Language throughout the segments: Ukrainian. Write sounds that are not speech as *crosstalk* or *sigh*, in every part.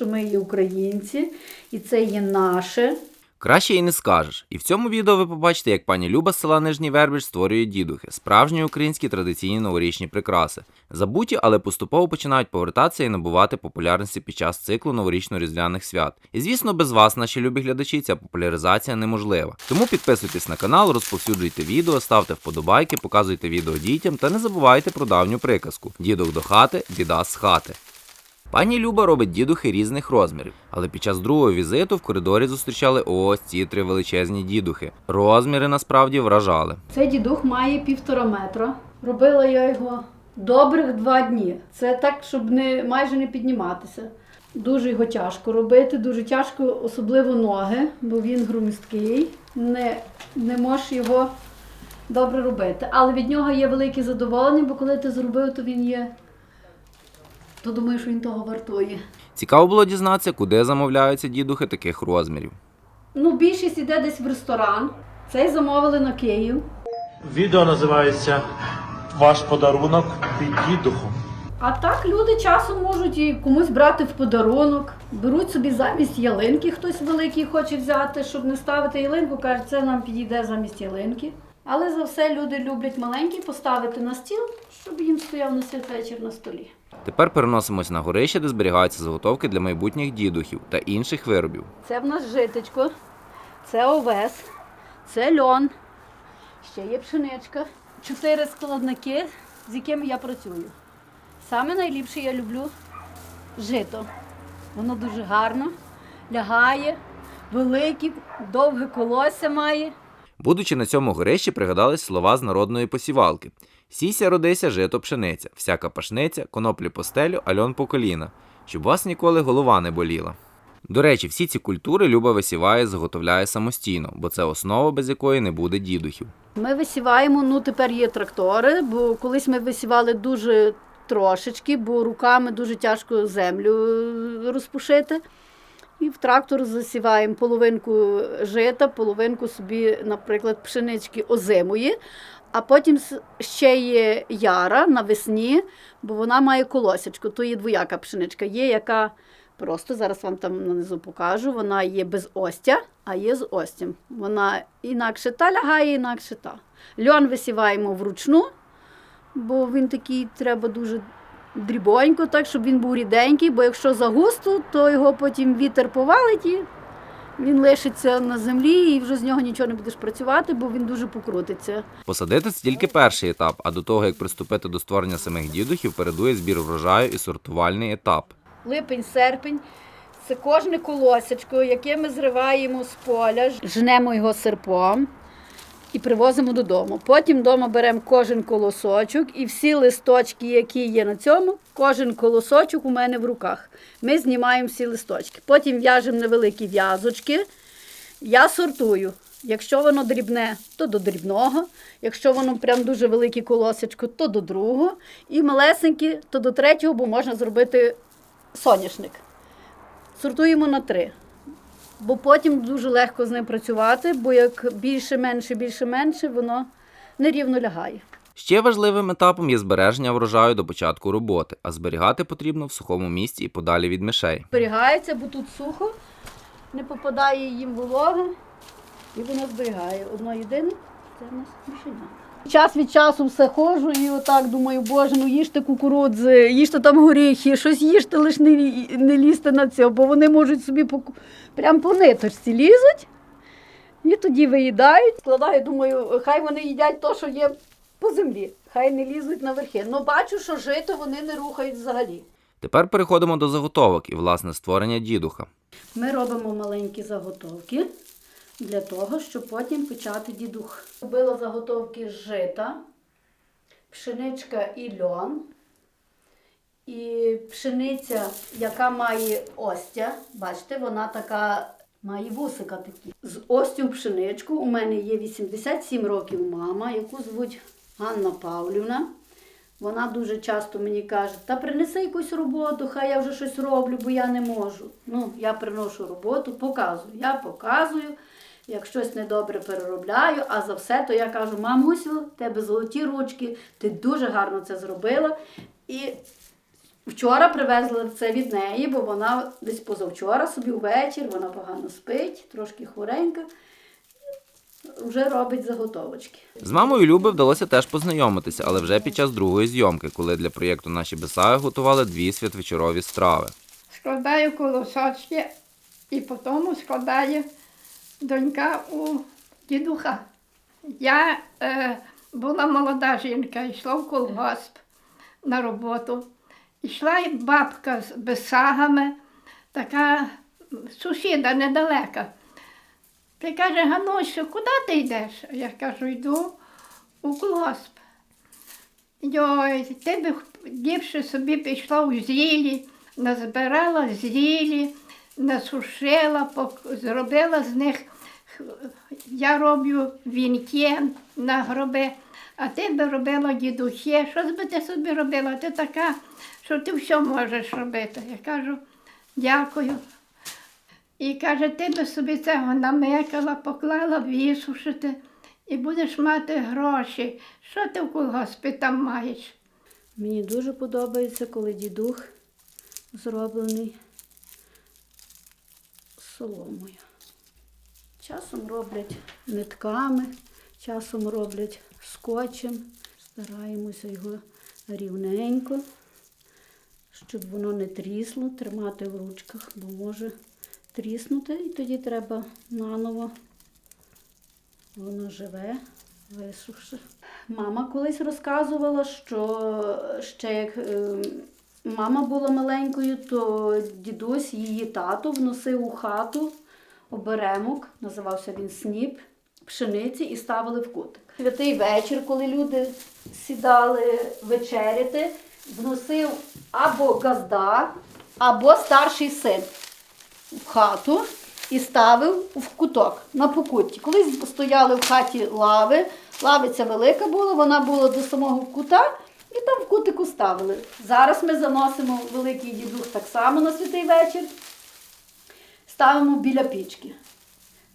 що ми є українці, і це є наше. Краще і не скажеш. І в цьому відео ви побачите, як пані Люба з села Нижній Вербіж створює дідухи, справжні українські традиційні новорічні прикраси. Забуті, але поступово починають повертатися і набувати популярності під час циклу новорічно-різдвяних свят. І звісно, без вас, наші любі глядачі, ця популяризація неможлива. Тому підписуйтесь на канал, розповсюджуйте відео, ставте вподобайки, показуйте відео дітям та не забувайте про давню приказку: дідок до хати, біда з хати. Пані Люба робить дідухи різних розмірів, але під час другого візиту в коридорі зустрічали ось ці три величезні дідухи. Розміри насправді вражали. Цей дідух має півтора метра. Робила я його добрих два дні. Це так, щоб не майже не підніматися. Дуже його тяжко робити, дуже тяжко, особливо ноги, бо він громісткий. Не, не можеш його добре робити. Але від нього є велике задоволення, бо коли ти зробив, то він є. То думаю, що він того вартує. Цікаво було дізнатися, куди замовляються дідухи таких розмірів. Ну, більшість іде десь в ресторан. Цей замовили на Київ. Відео називається Ваш подарунок від дідуху. А так люди часом можуть і комусь брати в подарунок. Беруть собі замість ялинки, хтось великий хоче взяти, щоб не ставити ялинку, кажуть, це нам підійде замість ялинки. Але за все люди люблять маленький поставити на стіл, щоб їм стояв на святвечір на столі. Тепер переносимось на горище, де зберігаються заготовки для майбутніх дідухів та інших виробів. Це в нас житечко, це овес, це льон, ще є пшеничка. Чотири складники, з якими я працюю. Саме найліпше я люблю жито. Воно дуже гарно, лягає, велике, довге колосся має. Будучи на цьому горищі, пригадались слова з народної посівалки: Сіся родися, жито пшениця, всяка пашниця, коноплі по стелю, альон по коліна, щоб вас ніколи голова не боліла. До речі, всі ці культури Люба висіває заготовляє самостійно, бо це основа, без якої не буде дідухів. Ми висіваємо, ну тепер є трактори, бо колись ми висівали дуже трошечки, бо руками дуже тяжко землю е, розпушити. І в трактор засіваємо половинку жита, половинку собі, наприклад, пшенички озимої, а потім ще є яра навесні, бо вона має колосячку, то є двояка пшеничка. Є яка просто зараз вам там нанизу покажу. Вона є без остя, а є з остям. Вона інакше та лягає, інакше та. Льон висіваємо вручну, бо він такий треба дуже дрібонько, так, щоб він був ріденький, бо якщо загусто, то його потім вітер повалить і він лишиться на землі і вже з нього нічого не будеш працювати, бо він дуже покрутиться. Посадити це тільки перший етап, а до того, як приступити до створення самих дідухів, передує збір врожаю і сортувальний етап. Липень, серпень. Це кожне колосечко, яке ми зриваємо з поля, жнемо його серпом і привозимо додому. Потім вдома беремо кожен колосочок і всі листочки, які є на цьому, кожен колосочок у мене в руках. Ми знімаємо всі листочки. Потім в'яжемо невеликі в'язочки. Я сортую. Якщо воно дрібне, то до дрібного. Якщо воно прям дуже велике колосечко, то до другого. І малесенькі, то до третього, бо можна зробити соняшник. Сортуємо на три. Бо потім дуже легко з ним працювати, бо як більше, менше, більше, менше, воно нерівно лягає. Ще важливим етапом є збереження врожаю до початку роботи, а зберігати потрібно в сухому місці і подалі від мишей. Зберігається, бо тут сухо, не попадає їм волога, і воно зберігає. Одно єдине це в нас мишеня. Час від часу все ходжу і отак думаю, боже, ну їжте кукурудзи, їжте там горіхи, щось їжте, лише не, не лізьте на це, бо вони можуть собі по, прям по ниточці лізуть. І тоді виїдають. Складаю, думаю, хай вони їдять те, що є по землі, хай не лізуть на верхи. Ну бачу, що жито вони не рухають взагалі. Тепер переходимо до заготовок і власне створення дідуха. Ми робимо маленькі заготовки для того, щоб потім почати дідух. Робила заготовки жита, пшеничка і льон. І пшениця, яка має остя, бачите, вона така має вусика такі. З остю пшеничку у мене є 87 років мама, яку звуть Ганна Павлівна. Вона дуже часто мені каже, та принеси якусь роботу, хай я вже щось роблю, бо я не можу. Ну, я приношу роботу, показую. Я показую, як щось недобре переробляю, а за все, то я кажу, мамусю, тебе золоті ручки, ти дуже гарно це зробила. І Вчора привезли це від неї, бо вона десь позавчора собі ввечір, вона погано спить, трошки хворенька. Вже робить заготовочки. З мамою Люби вдалося теж познайомитися, але вже під час другої зйомки, коли для проєкту наші Бесаги готували дві святвечорові страви. складаю колосочки і потім складає донька у дідуха. Я е, була молода жінка, йшла в колгосп на роботу. Йшла і бабка з бесагами, така сусіда недалека. Ти каже, Ганусю, куди ти йдеш? Я кажу, йду у колгосп. Йой, ти би ліпше собі пішла у зілі, назбирала зілі, насушила, зробила з них. Я роблю вінки на гроби, а ти би робила дідухи. Що би ти собі робила? Ти така, що ти все можеш робити. Я кажу, дякую. І каже, ти би собі цього намекала, поклала висушити і будеш мати гроші. Що ти в колгоспі там маєш? Мені дуже подобається, коли дідух зроблений соломою. Часом роблять нитками, часом роблять скотчем. Стараємося його рівненько, щоб воно не трісло, тримати в ручках, бо може тріснути, і тоді треба наново. Воно живе, висуши. Мама колись розказувала, що ще як е, мама була маленькою, то дідусь, її тато, вносив у хату оберемок, називався він сніп, пшениці і ставили в кутик. Святий вечір, коли люди сідали вечеряти, вносив або газда, або старший син в хату і ставив в куток на покутті. Колись стояли в хаті лави, лавиця велика була, вона була до самого кута, і там в кутику ставили. Зараз ми заносимо великий дідух так само на святий вечір, ставимо біля пічки.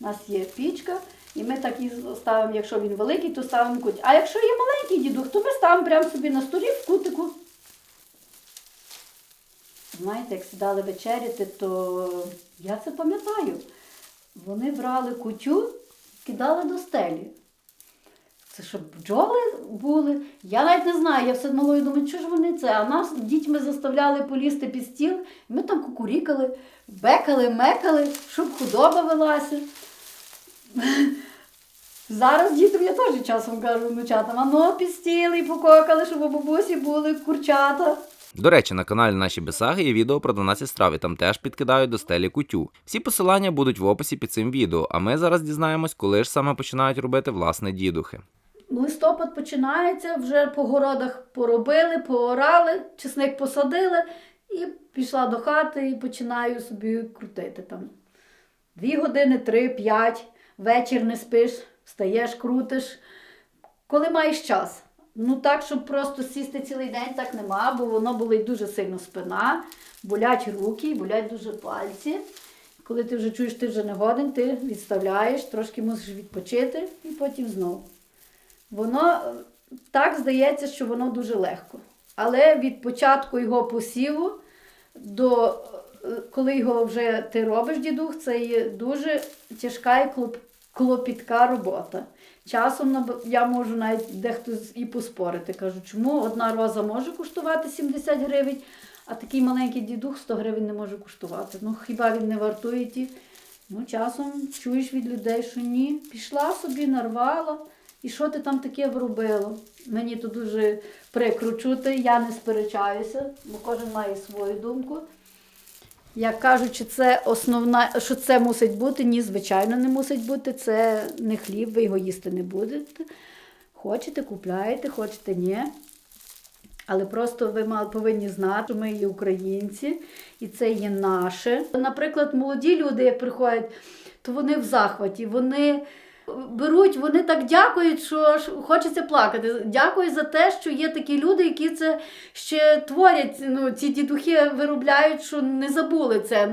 У нас є пічка, і ми так її ставимо, якщо він великий, то ставимо в куті. А якщо є маленький дідух, то ми ставимо прямо собі на столі в кутику. Знаєте, як сідали вечеряти, то я це пам'ятаю. Вони брали кутю, кидали до стелі. Це щоб бджоли були. Я навіть не знаю, я все малою думаю, що ж вони це? А нас дітьми заставляли полізти під стіл, ми там кукурікали, бекали, мекали, щоб худоба велася. *laughs* Зараз дітям я теж часом кажу внучатам, а ну під стіл і пококали, щоб у бабусі були курчата. До речі, на каналі Наші Бесаги є відео про 12 страв, і там теж підкидають до стелі кутю. Всі посилання будуть в описі під цим відео, а ми зараз дізнаємось, коли ж саме починають робити власне дідухи. Листопад починається, вже по городах поробили, поорали, чесник посадили і пішла до хати і починаю собі крутити там. Дві години, три, п'ять, вечір не спиш, встаєш, крутиш. Коли маєш час. Ну так, щоб просто сісти цілий день, так нема, бо воно болить дуже сильно спина, болять руки, болять дуже пальці. Коли ти вже чуєш, ти вже не годен, ти відставляєш, трошки мусиш відпочити і потім знову. Воно е, так здається, що воно дуже легко. Але від початку його посіву до е, коли його вже ти робиш, дідух, це є дуже тяжка і клопітка робота. Часом я можу навіть дехто і поспорити. Кажу, чому одна роза може коштувати 70 гривень, а такий маленький дідух 100 гривень не може коштувати. Ну хіба він не вартує ті? Ну, часом чуєш від людей, що ні, пішла собі, нарвала. І що ти там таке вробила? Мені то дуже прикро чути, я не сперечаюся, бо кожен має свою думку. Як кажучи, це основна, що це мусить бути, ні, звичайно, не мусить бути. Це не хліб, ви його їсти не будете. Хочете, купляєте, хочете, ні. Але просто ви повинні знати, що ми є українці, і це є наше. Наприклад, молоді люди, як приходять, то вони в захваті, вони беруть, вони так дякують, що хочеться плакати. Дякую за те, що є такі люди, які це ще творять. Ну, ці дідухи виробляють, що не забули це.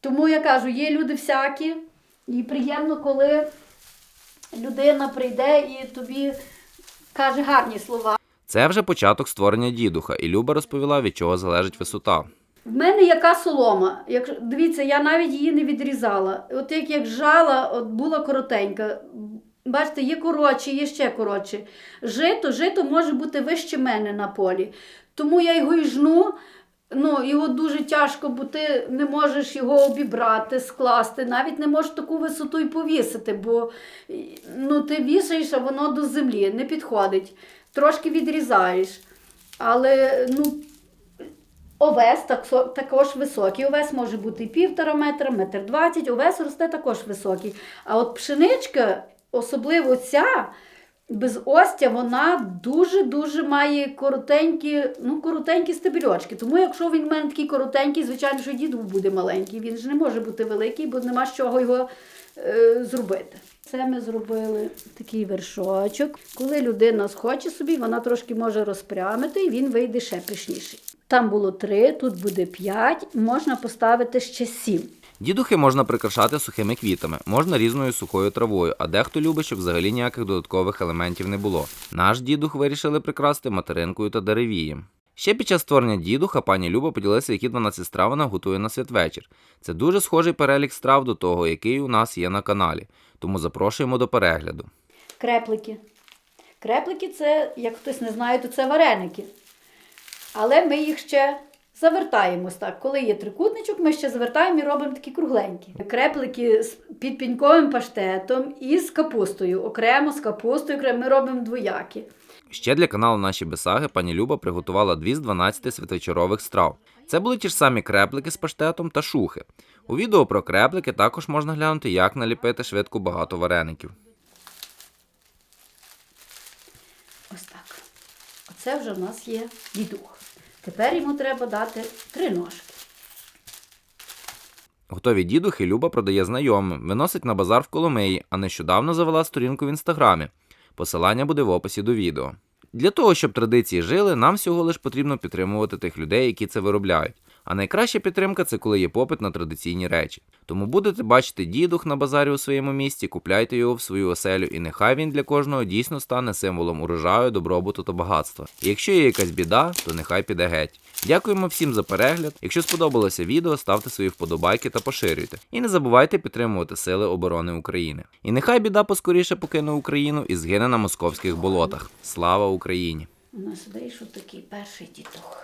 Тому я кажу, є люди всякі, і приємно, коли людина прийде і тобі каже гарні слова. Це вже початок створення дідуха, і Люба розповіла, від чого залежить висота. В мене яка солома. Як, дивіться, я навіть її не відрізала. От як, як жала, от була коротенька. Бачите, є коротші, є ще коротші. Жито, жито може бути вище мене на полі. Тому я його і жну. Ну, його дуже тяжко, бо ти не можеш його обібрати, скласти, навіть не можеш таку висоту і повісити, бо ну, ти вішаєш, а воно до землі не підходить. Трошки відрізаєш. Але ну, Овес також високий. Овес може бути півтора метра, метр двадцять. Овес росте також високий. А от пшеничка, особливо ця, без остя, вона дуже-дуже має коротенькі, ну, коротенькі стебельочки. Тому якщо він в мене такий коротенький, звичайно, що і дід буде маленький. Він ж не може бути великий, бо нема з чого його е, зробити. Це ми зробили такий вершочок. Коли людина схоче собі, вона трошки може розпрямити, і він вийде ще пишніший. Там було три, тут буде п'ять, можна поставити ще сім. Дідухи можна прикрашати сухими квітами, можна різною сухою травою, а дехто любить, щоб взагалі ніяких додаткових елементів не було. Наш дідух вирішили прикрасти материнкою та деревієм. Ще під час створення дідуха пані Люба поділилася, які 12 страв вона готує на святвечір. Це дуже схожий перелік страв до того, який у нас є на каналі. Тому запрошуємо до перегляду. Креплики. Креплики це, як хтось не знає, то це вареники. Але ми їх ще завертаємось. так. Коли є трикутничок, ми ще завертаємо і робимо такі кругленькі. Креплики з під піньковим паштетом і з капустою. Окремо з капустою, окремо ми робимо двоякі. Ще для каналу Наші Бесаги пані Люба приготувала дві з 12 святвечорових страв. Це були ті ж самі креплики з паштетом та шухи. У відео про креплики також можна глянути, як наліпити швидко багато вареників. Ось так. Оце вже в нас є дідух. Тепер йому треба дати три ножки. Готові дідухи Люба продає знайомим, виносить на базар в Коломиї, а нещодавно завела сторінку в інстаграмі. Посилання буде в описі до відео. Для того, щоб традиції жили, нам всього лиш потрібно підтримувати тих людей, які це виробляють. А найкраща підтримка це коли є попит на традиційні речі. Тому будете бачити дідух на базарі у своєму місті, купляйте його в свою оселю, і нехай він для кожного дійсно стане символом урожаю, добробуту та багатства. І якщо є якась біда, то нехай піде геть. Дякуємо всім за перегляд. Якщо сподобалося відео, ставте свої вподобайки та поширюйте. І не забувайте підтримувати Сили оборони України. І нехай біда поскоріше покине Україну і згине на московських болотах. Слава Україні! У нас вийшов такий перший дідух.